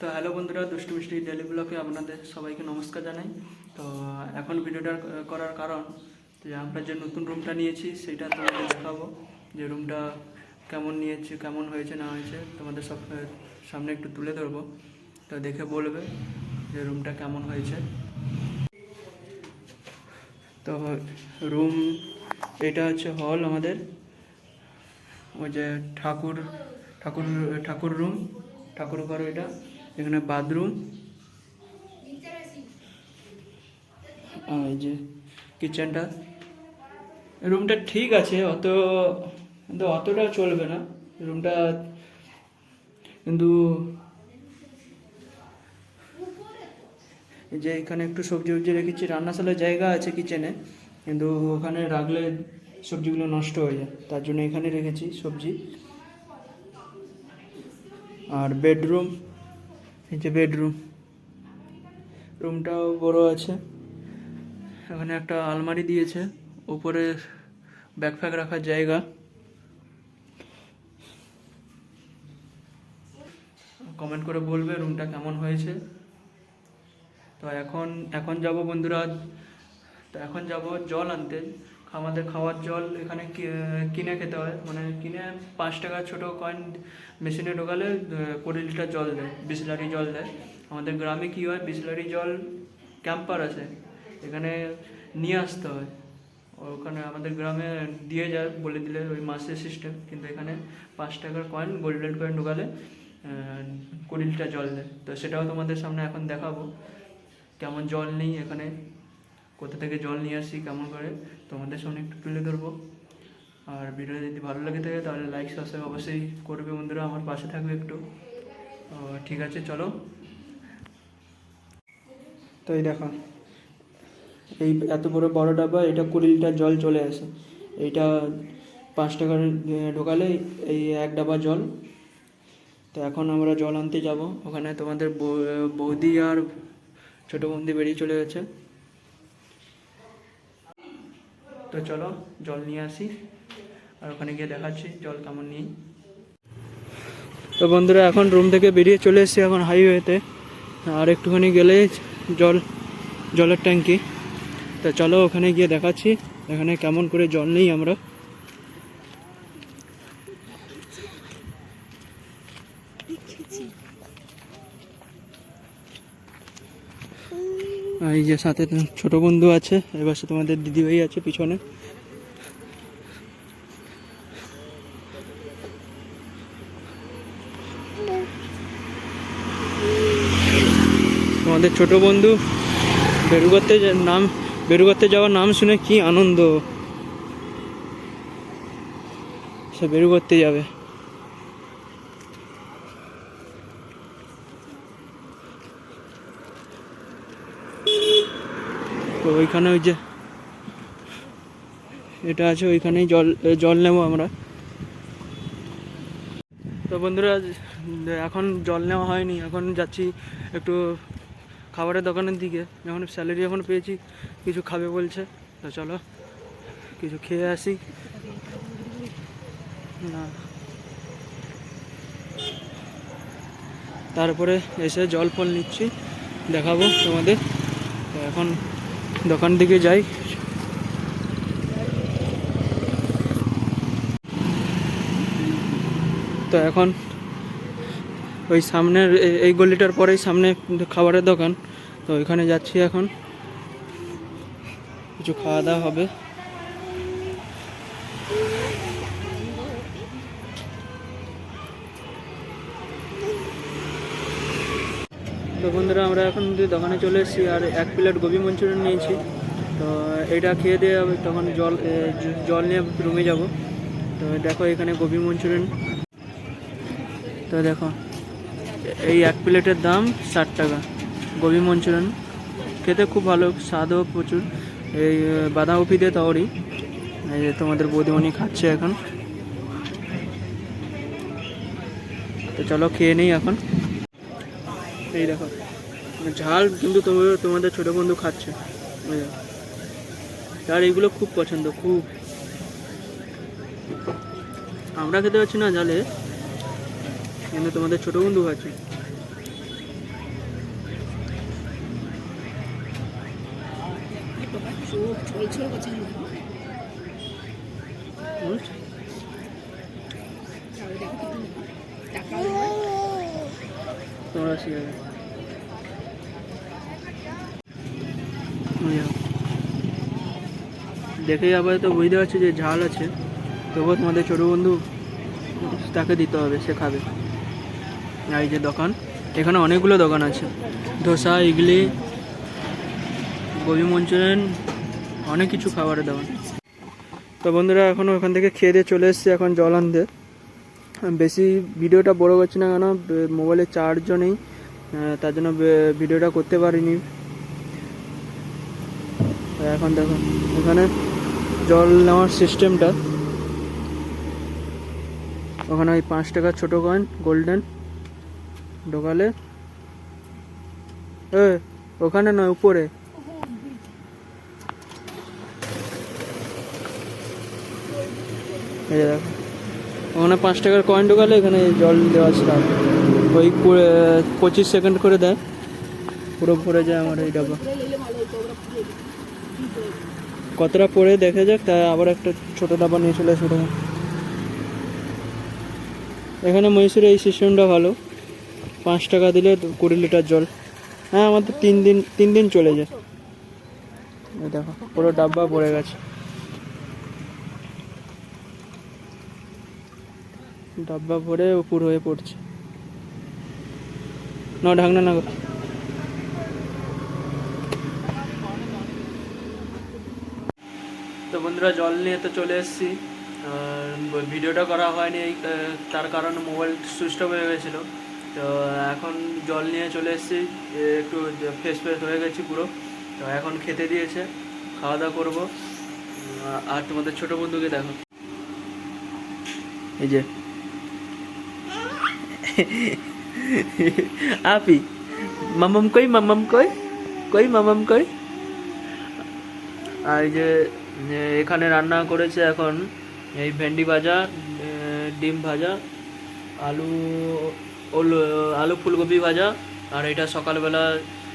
তো হ্যালো বন্ধুরা, দুষ্টু মিষ্টি ডেলি ব্লকে আপনাদের সবাইকে নমস্কার জানাই। তো, এখন ভিডিওটা করার কারণ যে আমরা যে নতুন রুমটা নিয়েছি, সেটা তোমাদের দেখাবো। যে রুমটা কেমন নিয়েছি, কেমন হয়েছে, না হয়েছে, তোমাদের সব সামনে একটু তুলে ধরবো। তো দেখে বলবে যে রুমটা কেমন হয়েছে। তো রুম এটা হচ্ছে হল আমাদের। ওই যে ঠাকুর ঠাকুর ঠাকুর রুম ঠাকুর ঘর এটা এখানে বাথরুম। আর এই যে কিচেনটা। রুমটা ঠিক আছে, অত কিন্তু অতটা চলবে না। রুমটা কিন্তু যে এখানে একটু সবজি উবজি রেখেছি। রান্নাশালার জায়গা আছে কিচেনে, কিন্তু ওখানে রাখলে সবজিগুলো নষ্ট হয়ে যায়। তার জন্য এখানে রেখেছি সবজি। আর বেডরুম। এই যে বেডরুম রুমটাও বড় আছে। এখানে একটা আলমারি দিয়েছে। উপরে ব্যাগ ফ্যাগ রাখার জায়গা। কমেন্ট করে বলবে রুমটা কেমন হয়েছে। তো এখন এখন যাব বন্ধুরা। তো এখন যাব জল আনতে। আমাদের খাওয়ার জল এখানে কিনে খেতে হয়। মানে কিনে পাঁচ টাকা ছোটো কয়েন মেশিনে ঢোকালে কুড়ি লিটার জল দেয়, বিসলারি জল দেয়। আমাদের গ্রামে কী হয়, বিসলারি জল ক্যাম্পার আছে। এখানে নিয়ে আসতে হয়। ওখানে আমাদের গ্রামে দিয়ে যায়, বলে দিলে ওই মাসের সিস্টেম কিন্তু এখানে পাঁচ টাকার কয়েন গোল্ডেন কয়েন ঢোকালে কুড়ি লিটার জল দেয়। তো সেটাও তোমাদের সামনে এখন দেখাবো। কেমন জল নেই এখানে। কোথা থেকে জল নিয়ে আসি, কেমন করে, তোমাদের সামনে একটু তুলে ধরবো। আর ভিডিও যদি ভালো লাগে থাকে, তাহলে লাইক সাবস্ক্রাইব অবশ্যই করবে বন্ধুরা, আমার পাশে থাকবে একটু। ঠিক আছে, চলো। তো এই দেখো, এই এত বড় বড় ডাব্বা, এটা কুড়ি লিটার জল চলে আসে। এইটা পাঁচ টাকার ঢোকালে এই এক ডাব্বা জল। তো এখন আমরা জল আনতে যাব। ওখানে তোমাদের বৌদি আর ছোটো বৌদি বেরিয়ে চলে গেছে। তো চলো জল নিয়ে আসি। আর ওখানে গিয়ে দেখাচ্ছি জল কেমন নেই তো বন্ধুরা, এখন রুম থেকে বেরিয়ে চলে এসেছি এখন হাইওয়েতে আর একটুখানি গেলে জল, জলের ট্যাঙ্কি। তো চলো ওখানে গিয়ে দেখাচ্ছি, এখানে কেমন করে জল নেই আমরা। এই যে সাথে ছোট বন্ধু আছে, এবার সাথে তোমাদের দিদিভাই আছে পিছনে। তোমাদের ছোট বন্ধু বেরু করতে যা- নাম বেরু করতে যাওয়ার নাম শুনে কি আনন্দ। সে বেরু করতে যাবে। ওইখানে ওই যে এটা আছে, ওইখানেই জল জল নেব আমরা। তো বন্ধুরা এখন জল নেওয়া হয়নি, এখন যাচ্ছি একটু খাবারের দোকানের দিকে। যখন স্যালারি এখন পেয়েছি, কিছু খাবে বলছে, তো চলো কিছু খেয়ে আসি। না। তারপরে এসে জল ফল নিচ্ছি, দেখাবো তোমাদের। তো এখন দোকান দিকে যাই। তো এখন ওই সামনের এই গলিটার পরেই সামনে খাবারের দোকান। তো ওইখানে যাচ্ছি এখন। কিছু খাওয়া দাওয়া হবে। তো বন্ধুরা, আমরা এখন দোকানে চলে এসেছি আর এক প্লেট গোবি মঞ্চুরিয়ান নিয়েছি। তো এটা খেয়ে দিয়ে তখন জল জল নিয়ে রুমে যাব। তো দেখো এখানে গোবি মঞ্চুরিয়ান। তো দেখো, এই এক প্লেটের দাম ষাট টাকা, গোবি মঞ্চুরিয়ান। খেতে খুব ভালো, স্বাদও প্রচুর। এই বাঁধাকপি দিয়ে তরি এই যে তোমাদের বৌদিমণি খাচ্ছে এখন। তো চলো খেয়ে নেই এখন। এই দেখো ঝাল কিন্তু তোমাদের ছোট বন্ধু খাচ্ছে। তার এইগুলো খুব পছন্দ খুব। আমরা খেতে পারছি না জালে কিন্তু তোমাদের ছোটো বন্ধু খাচ্ছে। তোমরা শিখে দেখেই আপাতত বুঝতে পারছি যে ঝাল আছে। তবুও তোমাদের ছোটো বন্ধু তাকে দিতে হবে, সে খাবে। এই যে দোকান, এখানে অনেকগুলো দোকান আছে। ধোসা, ইডলি, গোবি মঞ্চুরিয়ান, অনেক কিছু খাবারের দোকান। তো বন্ধুরা এখনও ওখান থেকে খেয়ে দিয়ে চলে এসেছি এখন জল আনতে। বেশি ভিডিওটা বড় করছি না কেন, মোবাইলে চার্জও নেই তার জন্য ভিডিওটা করতে পারিনি। এখন দেখো। এখানে জল নেওয়ার সিস্টেমটা ওখানে ওই পাঁচ টাকার ছোটো কয়েন গোল্ডেন ঢোকালে। এ, ওখানে নয়, উপরে। ওখানে পাঁচ টাকার কয়েন ঢোকালে এখানে জল দেওয়া স্টার্ট ওই পঁচিশ সেকেন্ড করে দেয়। পুরো ভরে যায় আমার এই ডাব্বা কতটা পরে দেখা যাক, তা আবার একটা ছোট ডাবা নিয়ে চলে আসব এখানে মহীশূরে এই সিস্টেমটা ভালো। পাঁচ টাকা দিলে কুড়ি লিটার জল। হ্যাঁ আমাদের তিন দিন তিন দিন চলে যায়। দেখো, পুরো ডাব্বা পড়ে গেছে। ডাব্বা ভরে উপর হয়ে পড়ছে। না ঢাকনা না বন্ধুরা জল নিয়ে তো চলে এসেছি। ভিডিওটা করা হয়নি, এই তার কারণে মোবাইল সুইচ অফ হয়ে গেছিল। তো এখন জল নিয়ে চলে এসেছি একটু ফ্রেশ ফ্রেশ হয়ে গেছি পুরো। তো এখন খেতে দিয়েছে, খাওয়া দাওয়া করব। আর তোমাদের ছোট বন্ধুকে দেখো। এই যে। আপি, মামাম কই মামাম কই? কই, মামাম কই? আর যে এখানে রান্না করেছে এখন এই ভেন্ডি ভাজা ডিম ভাজা, আলু আলু ফুলকপি ভাজা, আর এটা সকালবেলা,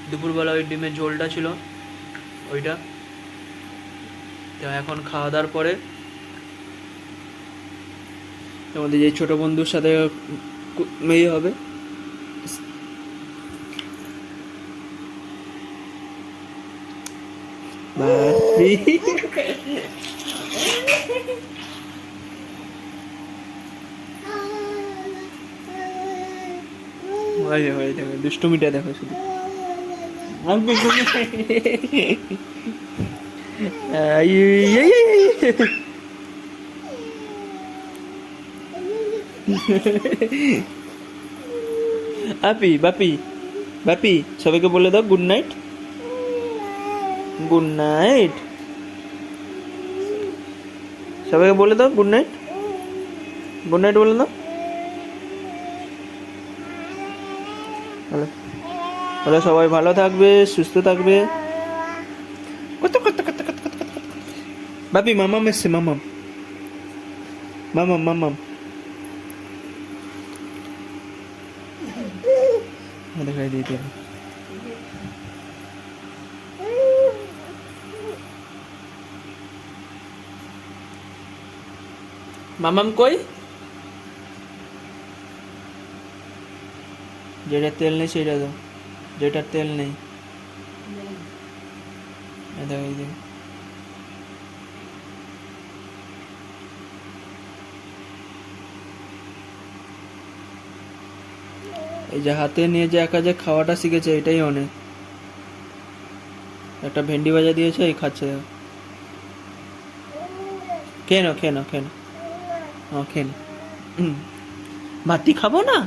দুপুরবেলা ওই ডিমের ঝোলটা ছিল, ওইটা। তো এখন খাওয়া দাওয়ার পরে আমাদের যে ছোট বন্ধুর সাথে মেয়ে হবে। ওই দেখো এই, এই, এই। আপি বাপি বাপি সবাইকে বলে দাও গুড নাইট গুড নাইট সবাইকে বলে দাও গুড নাইট গুড নাইট বলে দাও। হ্যালো। হ্যালো সবাই ভালো থাকবে সুস্থ থাকবে। কত কত কত কত কত কত। বাপি মামাম এসছে মামাম মামাম মামাম হ্যাঁ, দেখাই দিয়ে মামাম কই? যেটা তেল নেই সেটা দাও। যেটার তেল নেই। এই দেখো, এই দেখো। এই যে হাতে নিয়ে যে একা যে খাওয়াটা শিখেছে এটাই অনেক। একটা ভেন্ডি ভাজা দিয়েছে এই খাচ্ছে। কেন খেয়ে নাও। খেয়ে নাও খেয়ে নাও হ্যাঁ খেয়ে নাও হুম। ভাতি খাব না?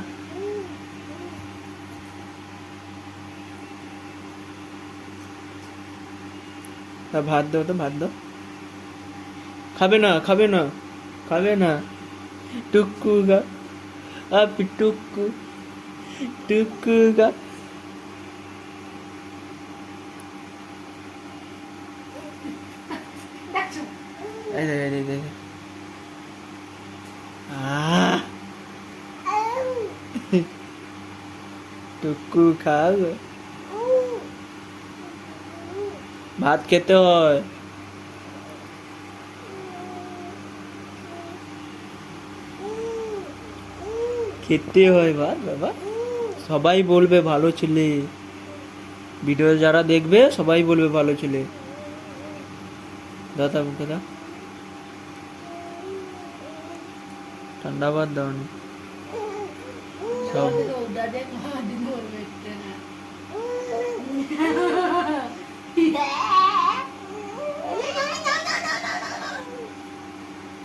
ভাত দাও তো, ভাত দাও। খাবে না খাবে না খাবে না। টুকু গা, আপি টুকু টুকু গা। এই দেখ এই দেখ। Ah. টুকু খাস ভাত খেতে হয়। খেতে হয় ভাত বাবা। সবাই বলবে ভালো ছেলে। ভিডিও যারা দেখবে সবাই বলবে ভালো ছেলে। দাদা মুখে দা ঠান্ডা বাদ দাওনি সব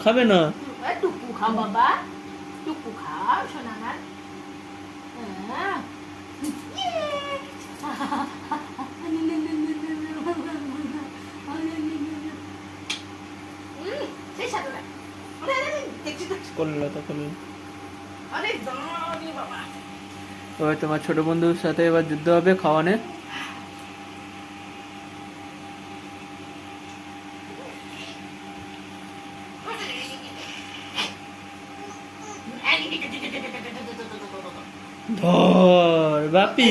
খাবে না টুকু খা বাবা টুকু খা শোনা না সেই সাথে করল এবার তোমার ছোট বন্ধুর সাথে এবার যুদ্ধ হবে খাওয়ানে। ধর বাপি।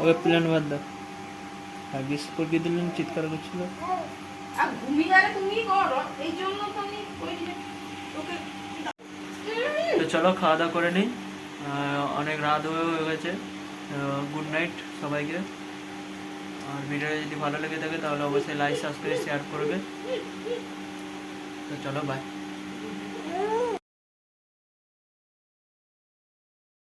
ওকে প্ল্যান বাদ দাও। আগে স্কুলকে দিলেন চিৎকার করছিল। তো চলো খাওয়া দাওয়া করে নিই। অনেক রাত হয়ে হয়ে গেছে গুড নাইট সবাইকে। আর ভিডিওটা যদি ভালো লেগে থাকে তাহলে অবশ্যই লাইক সাবস্ক্রাইব শেয়ার করবে। তো চলো বাই